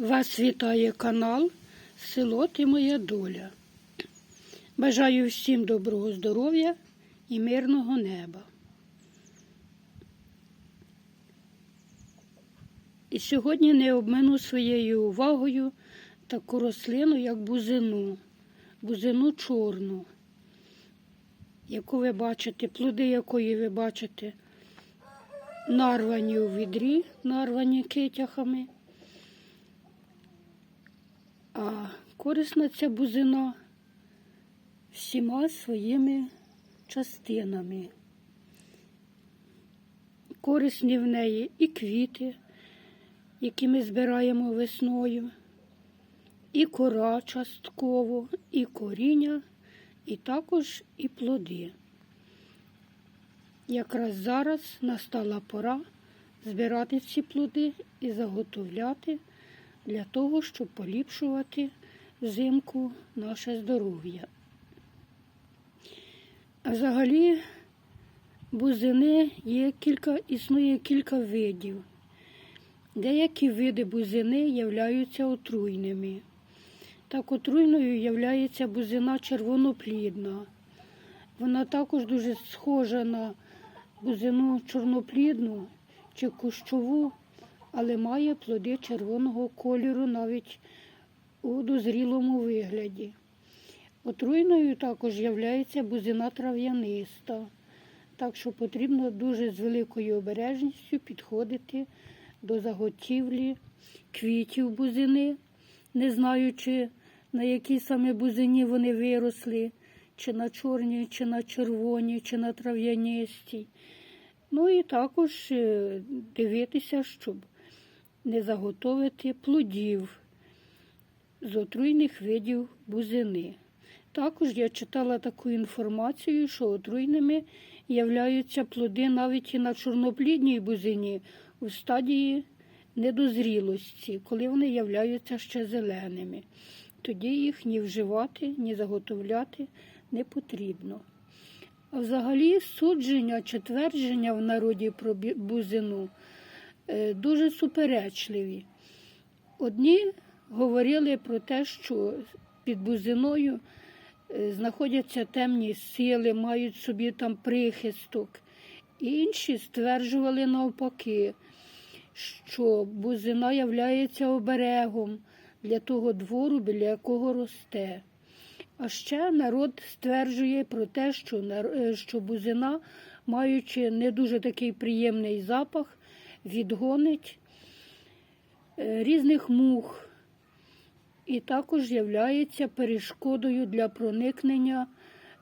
Вас вітає канал Село Ти Моя Доля. Бажаю всім доброго здоров'я і мирного неба. І сьогодні не обмину своєю увагою таку рослину, як бузину, бузину чорну, яку ви бачите, плоди якої ви бачите, нарвані у відрі, нарвані китяхами. А корисна ця бузина всіма своїми частинами. Корисні в неї і квіти, які ми збираємо весною, і кора частково, і коріння, і також і плоди. Якраз зараз настала пора збирати ці плоди і заготовляти для того, щоб поліпшувати взимку наше здоров'я. Взагалі бузини є кілька, існує кілька видів. Деякі види бузини являються отруйними. Так отруйною являється бузина червоноплідна. Вона також дуже схожа на бузину чорноплідну чи кущову, але має плоди червоного кольору навіть у дозрілому вигляді. Отруйною також являється бузина трав'яниста, так що потрібно дуже з великою обережністю підходити до заготівлі квітів бузини, не знаючи, на якій саме бузині вони виросли, чи на чорній, чи на червоній, чи на трав'янистій. Ну і також е, дивитися, щоб не заготовити плодів з отруйних видів бузини. Також я читала таку інформацію, що отруйними являються плоди навіть і на чорноплідній бузині у стадії недозрілості, коли вони являються ще зеленими. Тоді їх ні вживати, ні заготовляти не потрібно. А взагалі судження чи твердження в народі про бузину дуже суперечливі. Одні говорили про те, що під бузиною е, знаходяться темні сили, мають собі там прихисток. Інші стверджували навпаки, що бузина являється оберегом для того двору, біля якого росте. А ще народ стверджує про те, що, е, що бузина, маючи не дуже такий приємний запах, відгонить е, різних мух і також являється перешкодою для проникнення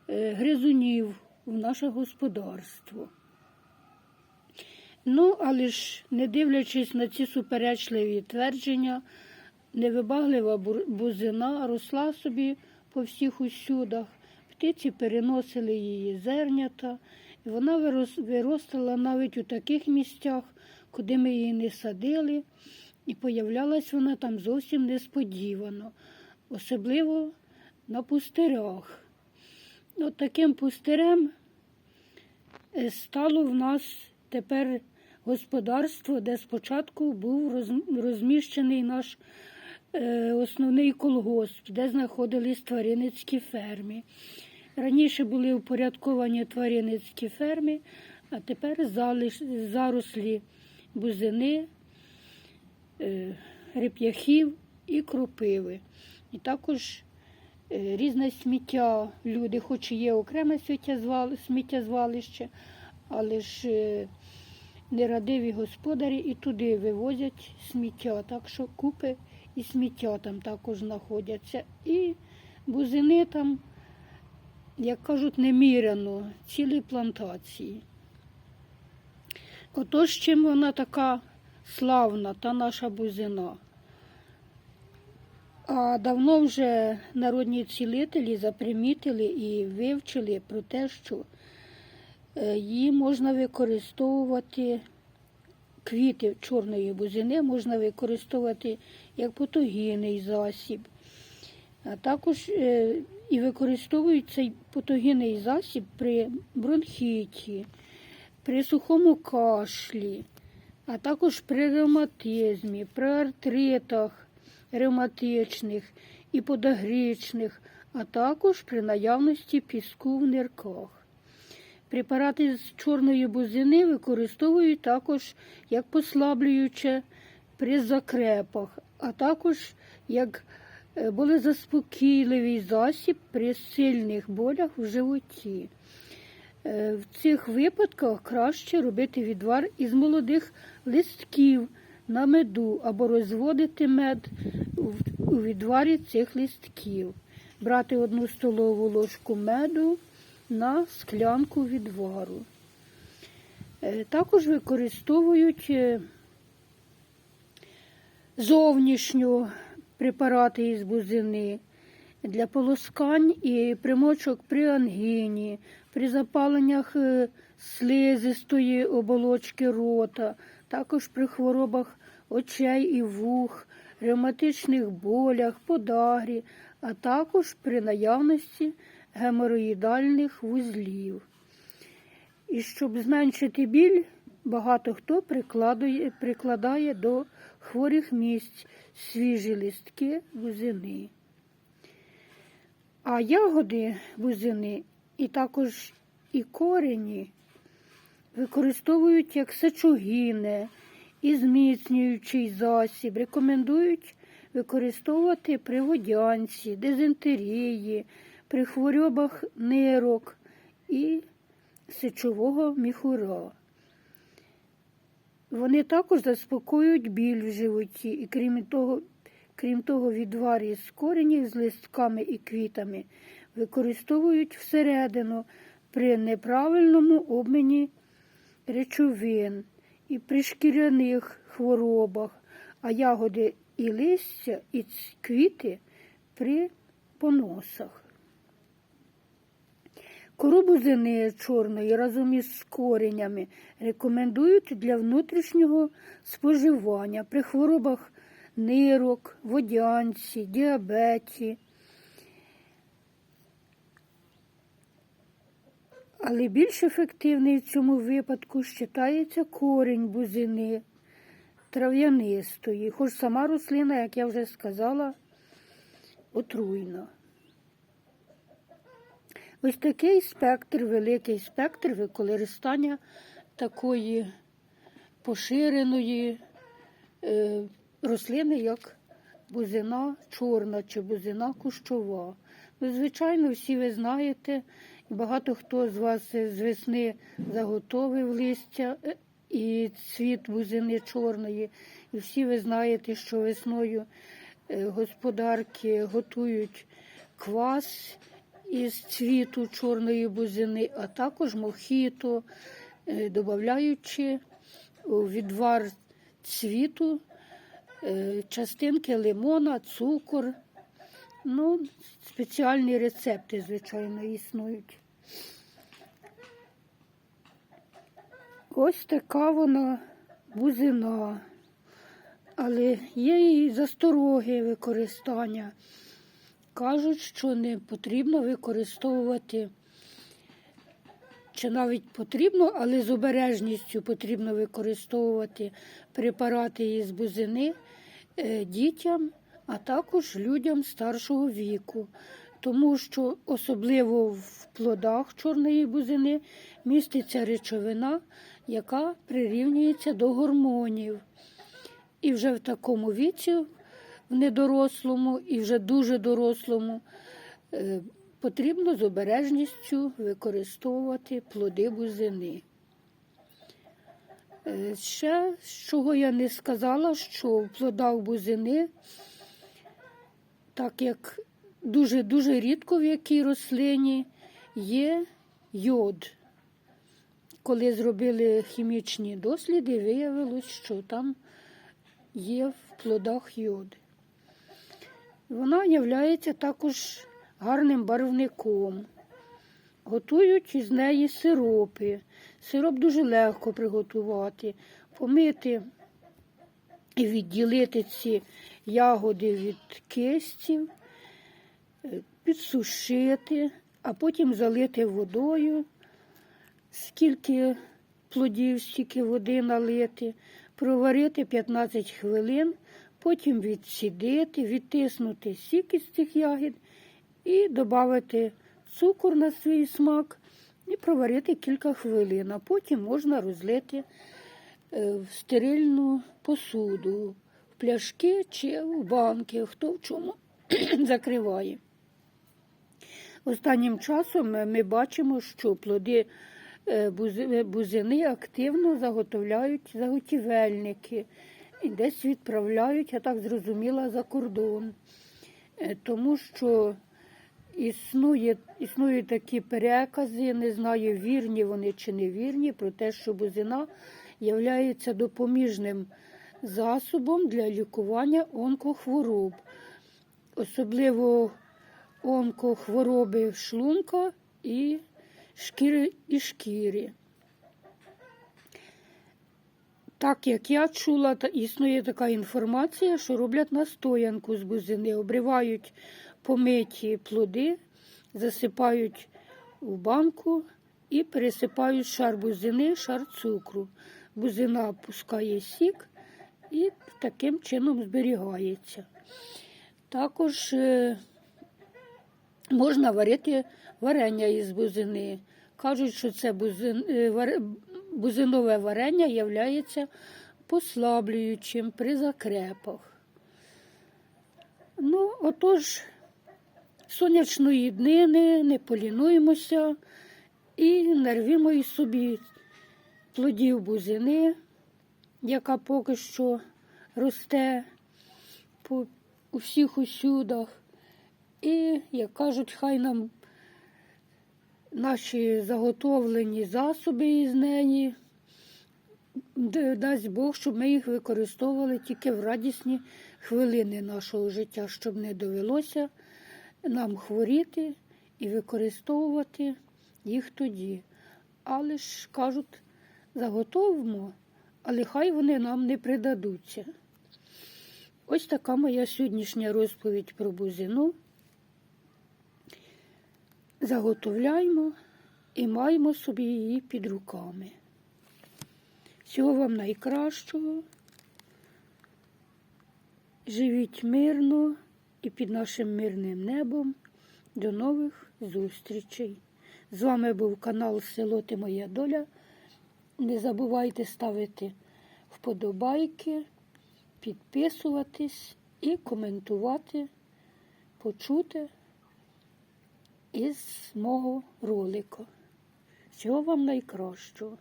е, гризунів в наше господарство. Ну, але ж, не дивлячись на ці суперечливі твердження, невибаглива бузина росла собі по всіх усюдах. Птиці переносили її зернята, і вона вирос- виростала навіть у таких місцях, куди ми її не садили, і появлялась вона там зовсім несподівано, особливо на пустирях. От таким пустирем е, стало в нас тепер господарство, де спочатку був розміщений наш е, основний колгосп, де знаходились тваринницькі ферми. Раніше були упорядковані тваринницькі ферми, а тепер зарослі бузини, е, реп'яхів і кропиви. І також е, різне сміття. Люди, хоч і є окреме сміттєзвали- сміттєзвалище, але ж е, нерадиві господарі і туди вивозять сміття, так що купи і сміття там також знаходяться. І бузини там, як кажуть, неміряно, цілі плантації. Отож, чим вона така славна, та наша бузина. А давно вже народні цілителі запримітили і вивчили про те, що е, її можна використовувати, квіти чорної бузини можна використовувати як патогінний засіб. А також е, і використовують цей патогінний засіб при бронхіті, при сухому кашлі, а також при ревматизмі, при артритах, ревматичних і подагричних, а також при наявності піску в нирках. Препарати з чорної бузини використовують також як послаблююче при закрепах, а також як е, болезаспокійливий засіб при сильних болях в животі. Е, В цих випадках краще робити відвар із молодих листків на меду або розводити мед у відварі цих листків. Брати одну столову ложку меду на склянку відвару. Е, Також використовують е, зовнішню препарати із бузини для полоскань і примочок при ангіні, при запаленнях е, слизистої оболочки рота, також при хворобах очей і вух, ревматичних болях, подагрі, а також при наявності геморроїдальних вузлів. І щоб зменшити біль, багато хто прикладує, прикладає до хворих місць свіжі листки бузини. А ягоди бузини і також і корені використовують як сечогіне і зміцнюючий засіб. Рекомендують використовувати при водянці, дизентерії, при хворобах нирок і сечового міхура. Вони також заспокоюють біль в животі і крім того, крім того, відварі з коренів з листками і квітами використовують всередину при неправильному обміні речовин і при шкіряних хворобах, а ягоди і листя, і квіти при поносах. Кору бузини чорної разом із коренями рекомендують для внутрішнього споживання при хворобах нирок, водянці, діабеті. Але більш ефективний в цьому випадку вважається корінь бузини трав'янистої, хоч сама рослина, як я вже сказала, отруйна. Ось такий спектр, великий спектр використання такої поширеної е, рослини, як бузина чорна чи бузина кущова. Ну, звичайно, всі ви знаєте, багато хто з вас з весни заготовив листя е, і цвіт бузини чорної. І всі ви знаєте, що весною е, господарки готують квас із цвіту чорної бузини, а також мохіто, е, додаючи у відвар цвіту частинки лимона, цукор. Ну, спеціальні рецепти, звичайно, існують. Ось така вона бузина, але є і застороги використання. Кажуть, що не потрібно використовувати, чи навіть потрібно, але з обережністю потрібно використовувати препарати із бузини е, дітям, а також людям старшого віку. Тому що особливо в плодах чорної бузини міститься речовина, яка прирівнюється до гормонів. І вже в такому віці, в недорослому і вже дуже дорослому, е, потрібно з обережністю використовувати плоди бузини. Е, Ще, з чого я не сказала, що в плодах бузини, так як дуже-дуже рідко в якій рослині є йод. Коли зробили хімічні досліди, виявилось, що там є в плодах йод. Вона є також гарним барвником. Готують із неї сиропи. Сироп дуже легко приготувати, помити відділити ці ягоди від кистів, е, підсушити, а потім залити водою, скільки плодів, стільки води налити, проварити 15 хвилин, потім відсідити, відтиснути сік із цих ягід і додати цукор на свій смак і проварити кілька хвилин. А потім можна розлити е, в стерильну посуду, в пляшки чи в банки, хто в чому закриває. Останнім часом ми бачимо, що плоди е, бузини активно заготовляють заготівельники і десь відправляють, я так зрозуміла, за кордон. Е, Тому що існує, існують такі перекази, не знаю, вірні вони чи не вірні, про те, що бузина є допоміжним засобом для лікування онкохвороб, особливо онкохвороби шлунка і шкіри і шкіри. Так як я чула, та існує така інформація, що роблять настоянку з бузини, обривають помиті плоди, засипають в банку і пересипають шар бузини, шар цукру. Бузина пускає сік і таким чином зберігається. Також е, можна варити варення із бузини. Кажуть, що це е, бузинове варення є послаблюючим при закрепах. Ну, отож, сонячної днини не полінуємося і нарвімо із собі плодів бузини, яка поки що росте по у всіх усюдах. І, як кажуть, хай нам наші заготовлені засоби із неї дасть Бог, щоб ми їх використовували тільки в радісні хвилини нашого життя, щоб не довелося нам хворіти і використовувати їх тоді. Але ж кажуть, заготовимо, але хай вони нам не придадуться. Ось така моя сьогоднішня розповідь про бузину. Заготовляємо і маємо собі її під руками. Всього вам найкращого. Живіть мирно і під нашим мирним небом. До нових зустрічей. З вами був канал Село Ти Моя Доля. Не забувайте ставити вподобайки, підписуватись і коментувати, почути із мого ролика. Всього вам найкращого.